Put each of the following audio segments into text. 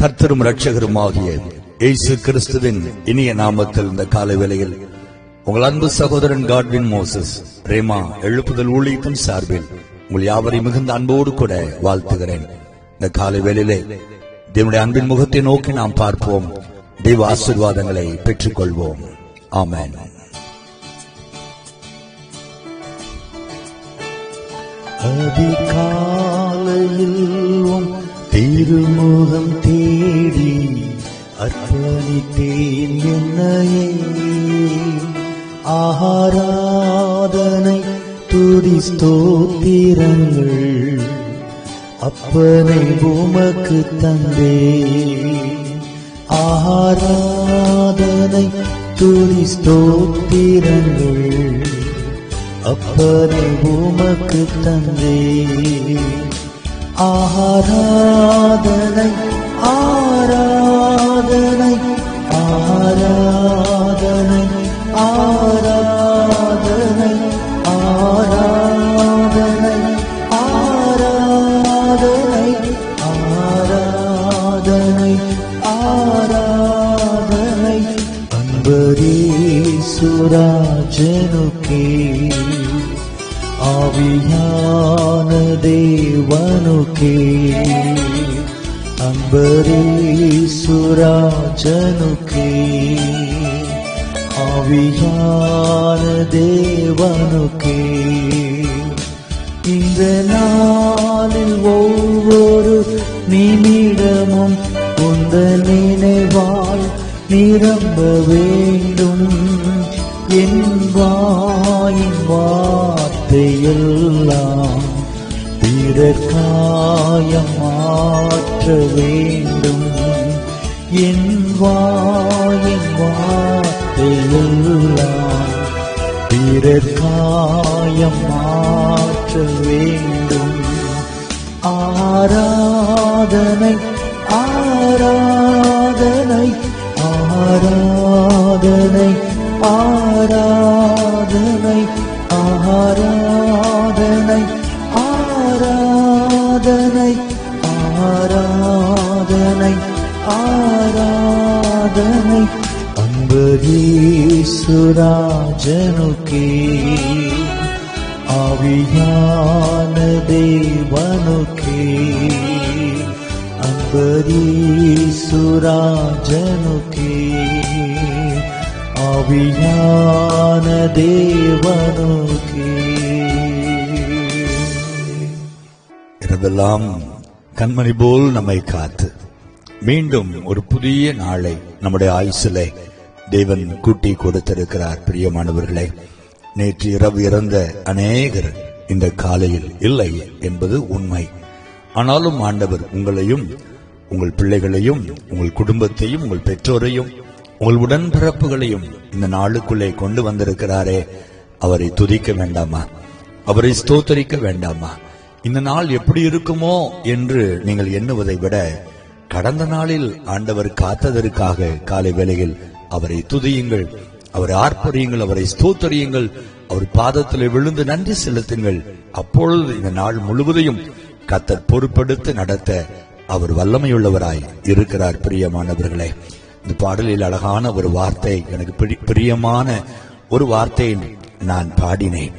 கர்த்தரும் ரட்சகருமாகிய இயேசு கிறிஸ்துவின் இனிய நாமத்தில் இந்த காலை வேளையில் உங்கள் அன்பு சகோதரன் காட்வின் மோசஸ் பிரேமா எழுப்புதல் ஊழியத்தின் சார்பில் உங்கள் யாவரையும் மிகுந்த அன்போடு கூட வாழ்த்துகிறேன். இந்த காலை வேளையிலே தேவனுடைய அன்பின் முகத்தை நோக்கி நாம் பார்ப்போம். தெய்வ ஆசிர்வாதங்களை பெற்றுக்கொள்வோம். ஆமென். அதிகாலையில் உம் திருமுகம் தேடி அர்ப்பணித்தேன் என்னையே. ஆராதனை துதி ஸ்தோத்திரங்கள் அப்பனை உமக்கு தந்தே ஆராதனை துதி ஸ்தோத்திரங்கள் அப்பனை உமக்கு தந்தே आहरा आरा ஆவியான தேவனுக்கே. அன்பரே ஆவியான தேவனுக்கே. இந்த நாளில் ஒவ்வொரு நிமிடமும் உந்த நினைவால் நிரம்ப வேண்டும். என் வாயின் வார்த்தையெல்லாம் பிறக்காயம் மாற்ற வேண்டும் என் வாயின் வார்த்தையெல்லாம் பிறக்காயம் மாற்ற வேண்டும் ஆராதனை ஆராதனை ஆராதனை ஆராதனை. राधनै आराधनै आराधनै आराधनै अम्बरी सुराजनकी अवि अम्बरी ஆவியான தேவனுக்கே இரவெல்லாம் கண்மணி போல் நம்மை காத்து. மீண்டும் ஒரு புதிய நாளை நம்முடைய ஆயுசிலே தேவன் கூட்டி கொடுத்திருக்கிறார் பிரியமானவர்களே. நேற்று இரவு இறந்த அநேகர் இந்த காலையில் இல்லை என்பது உண்மை. ஆனாலும் ஆண்டவர் உங்களையும் உங்கள் பிள்ளைகளையும் உங்கள் குடும்பத்தையும் உங்கள் பெற்றோரையும் உங்கள் உடன்பிறப்புகளையும் இந்த நாளுக்குள்ளே கொண்டு வந்திருக்கிறாரே. அவரை துதிக்க வேண்டாமா? அவரை ஸ்தோத்தரிக்க வேண்டாமா? இந்த நாள் எப்படி இருக்குமோ என்று நீங்கள் எண்ணுவதை விட கடந்த நாளில் ஆண்டவர் காத்ததற்காக காலை வேளையில் அவரை துதியுங்கள் அவரை ஆர்ப்பரியுங்கள் அவரை ஸ்தோத்தரியுங்கள் அவர் பாதத்தில் விழுந்து நன்றி செலுத்துங்கள். அப்பொழுது இந்த நாள் முழுவதையும் கத்தர் பொறுப்பெடுத்து நடத்த அவர் வல்லமையுள்ளவராய் இருக்கிறார் பிரியமானவர்களே. இந்த பாடலில் அழகான ஒரு வார்த்தை எனக்கு பிரி- பிரியமான ஒரு வார்த்தையை நான் பாடினேன்.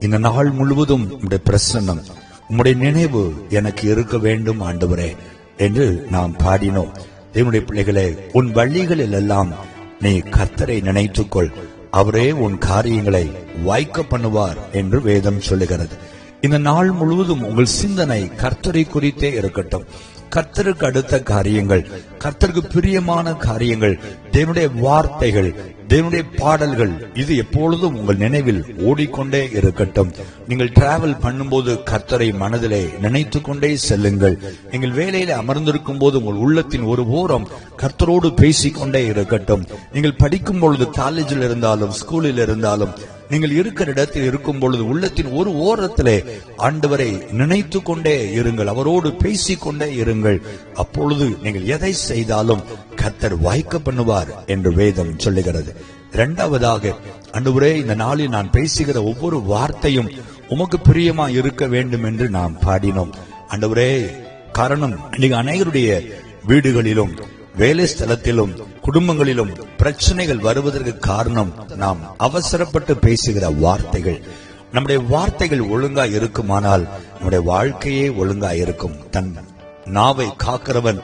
இந்த நாள் முழுவதும் உடைய பிரசன்னம் உம்முடைய நினைவு எனக்கு இருக்க வேண்டும் ஆண்டவரே என்று நாம் பாடினோம். என்னுடைய பிள்ளைகளே உன் வழிகளில் எல்லாம் நீ கர்த்தரை நினைத்துக்கொள். அவரே உன் காரியங்களை வாய்க்க பண்ணுவார் என்று வேதம் சொல்லுகிறது. இந்த நாள் முழுவதும் உங்கள் சிந்தனை கர்த்தரை குறித்தே இருக்கட்டும். கர்த்தருக்கு அடுத்த காரியங்கள் கர்த்தருக்கு பிரியமான காரியங்கள் தேவனுடைய வார்த்தைகள் தேவனுடைய பாடல்கள் இது எப்பொழுதும் உங்கள் நினைவில் ஓடிக்கொண்டே இருக்கட்டும். நீங்கள் டிராவல் பண்ணும்போது கர்த்தரை மனதிலே நினைத்து கொண்டே செல்லுங்கள். நீங்கள் வேலையில அமர்ந்திருக்கும் போது உங்கள் உள்ளத்தின் ஒரு ஓரம் கர்த்தரோடு பேசிக்கொண்டே இருக்கட்டும். நீங்கள் படிக்கும் பொழுது காலேஜில் இருந்தாலும் ஸ்கூலில் இருந்தாலும் நீங்கள் இருக்கிற இடத்தில் இருக்கும் பொழுது உள்ளத்தின் ஒரு ஓரத்திலே ஆண்டவரை நினைத்து கொண்டே இருங்கள். அவரோடு பேசிக்கொண்டே இருங்கள். அப்பொழுது நீங்கள் எதை செய்தாலும் கத்தர் வாய்க்க பண்ணுவார் என்று வேதம் சொல்லுகிறது. இரண்டாவதாக அன்றுவரே இந்த நாளில் நான் பேசுகிற ஒவ்வொரு வார்த்தையும் உமக்கு பிரியமா இருக்க வேண்டும் என்று நாம் பாடினோம். அன்றுவரே காரணம் இன்னைக்கு அநேகருடைய வீடுகளிலும் வேலை ஸ்தலத்திலும் குடும்பங்களிலும் பிரச்சனைகள் வருவதற்கு காரணம் நாம் அவசரப்பட்டு பேசுகிற வார்த்தைகள். நம்முடைய வார்த்தைகள் ஒழுங்கா இருக்குமானால் நம்முடைய வாழ்க்கையே ஒழுங்கா இருக்கும். தன் நாவை காக்கிறவன்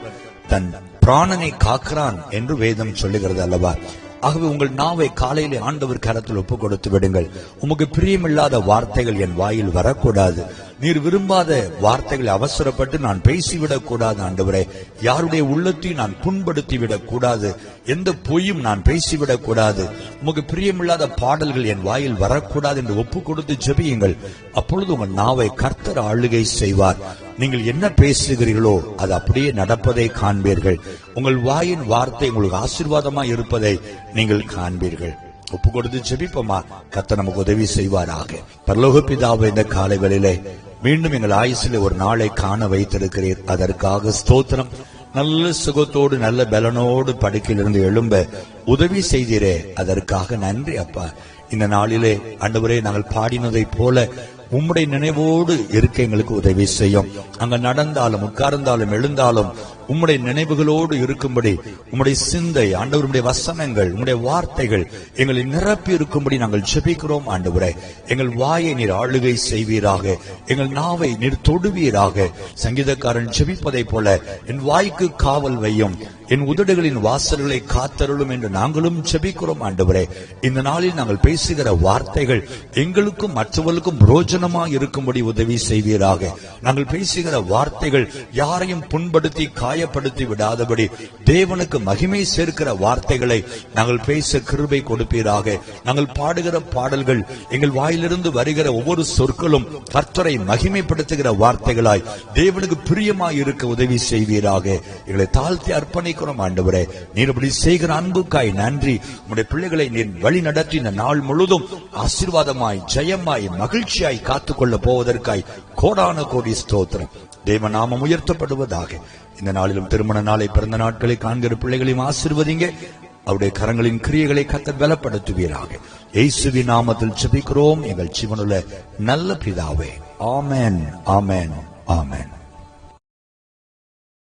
தன் பிராணனை காக்கிறான் என்று வேதம் சொல்லுகிறது அல்லவா? ஆகவே உங்கள் நாவை காலையிலே ஆண்டவர் கரத்தில் ஒப்பு கொடுத்து விடுங்கள். உமக்கு பிரியமில்லாத வார்த்தைகள் என் வாயில் வரக்கூடாது. நீர் விரும்பாத வார்த்தைகளை அவசரப்பட்டு நான் பேசிவிடக் கூடாது ஆண்டவரே. யாருடைய உள்ளத்தையும் நான் புண்படுத்தி விடக் கூடாது எந்த பொய்யும் நான் பேசிவிடக் கூடாது உமக்கு பிரியமில்லாத பாடல்கள் என் வாயில் வரக்கூடாது என்று ஒப்பு கொடுத்து ஜெபியுங்கள். அப்பொழுது உங்கள் நாவை கர்த்தர் ஆளுகை செய்வார். நீங்கள் என்ன பேசுகிறீர்களோ அது அப்படியே நடப்பதை காண்பீர்கள். உங்கள் வாயின் வார்த்தை உங்களுக்கு ஆசீர்வாதமா இருப்பதை நீங்கள் காண்பீர்கள். ஒப்பு கொடுத்து ஜெபிப்போமா? கத்த நமக்கு உதவி செய்வாராக. பரலோக பிதாவை இந்த காலைகளிலே மீண்டும் எங்கள் ஆயுசில் ஒரு நாளை காண வைத்திருக்கிறீர். அதற்காக ஸ்தோத்திரம். நல்ல சுகத்தோடு நல்ல பலனோடு படுக்கையிலிருந்து எழும்ப உதவி செய்தீரே. அதற்காக நன்றி அப்பா. இந்த நாளிலே ஆண்டவரே நாங்கள் பாடினதை போல உம்முடைய நினைவோடு இருக்க எங்களுக்கு உதவி செய்யும். அங்க நடந்தாலும் உட்கார்ந்தாலும் எழுந்தாலும் உம்முடைய நினைவுகளோடு இருக்கும்படி உம்முடைய சிந்தை ஆண்டவருடைய வசனங்கள் உம்முடைய வார்த்தைகள் எங்களை நிரப்பி இருக்கும்படி நாங்கள் ஜெபிக்கிறோம் ஆண்டவரே. எங்கள் வாயை நீர் ஆளுகை செய்வீராக. எங்கள் நாவை நீர் தொடுவீராக. சங்கீதக்காரன் ஜெபிப்பதை போல என் வாய்க்கு காவல் வையும். என் உதடுகளின் வாசல்களை காத்தருளும் என்று நாங்களும் செபிக்கிறோம் ஆண்டவரே. இந்த நாளில் நாங்கள் பேசுகிற வார்த்தைகள் எங்களுக்கும் மற்றவர்களுக்கும் புரோஜனமா இருக்கும்படி உதவி செய்வீராக. நாங்கள் பேசுகிற வார்த்தைகள் யாரையும் புண்படுத்தி காயப்படுத்தி விடாதபடி தேவனுக்கு மகிமை சேர்க்கிற வார்த்தைகளை நாங்கள் பேச கிருபை கொடுப்பீராக. நாங்கள் பாடுகிற பாடல்கள் எங்கள் வாயிலிருந்து வருகிற ஒவ்வொரு சொற்களும் கர்த்தரை மகிமைப்படுத்துகிற வார்த்தைகளாய் தேவனுக்கு பிரியமாய் இருக்க உதவி செய்வீராக. எங்களை தாழ்த்தி அர்ப்பணிக்கிறோம் ஆண்டவரே. நீர் இப்படி செய்கிற அன்புக்காய் நன்றி. உம்முடைய பிள்ளைகளை நீர் வழி நடத்தி இந்த நாள் முழுதும் ஆசீர்வாதமாய் ஜெயமாய் மகிழ்ச்சியாய் காத்துக்கொள்ள போவதற்காய் கோடான கோடி ஸ்தோத்திரம். தேவ நாமம் உயர்த்தப்படுவதாக. இந்த நாளிலும் திருமண நாளை பிறந்த நாட்களை காண்கிற பிள்ளைகளையும் ஆசிர்வதிங்க. அவருடைய கரங்களின் கிரியைகளை கத்த பலப்படுத்துவீராக. இயேசுவின் நாமத்தில் ஜெபிக்கிறோம். எங்கள் ஜீவனுள்ள நல்ல பிதாவே. ஆமேன் ஆமேன் ஆமேன்.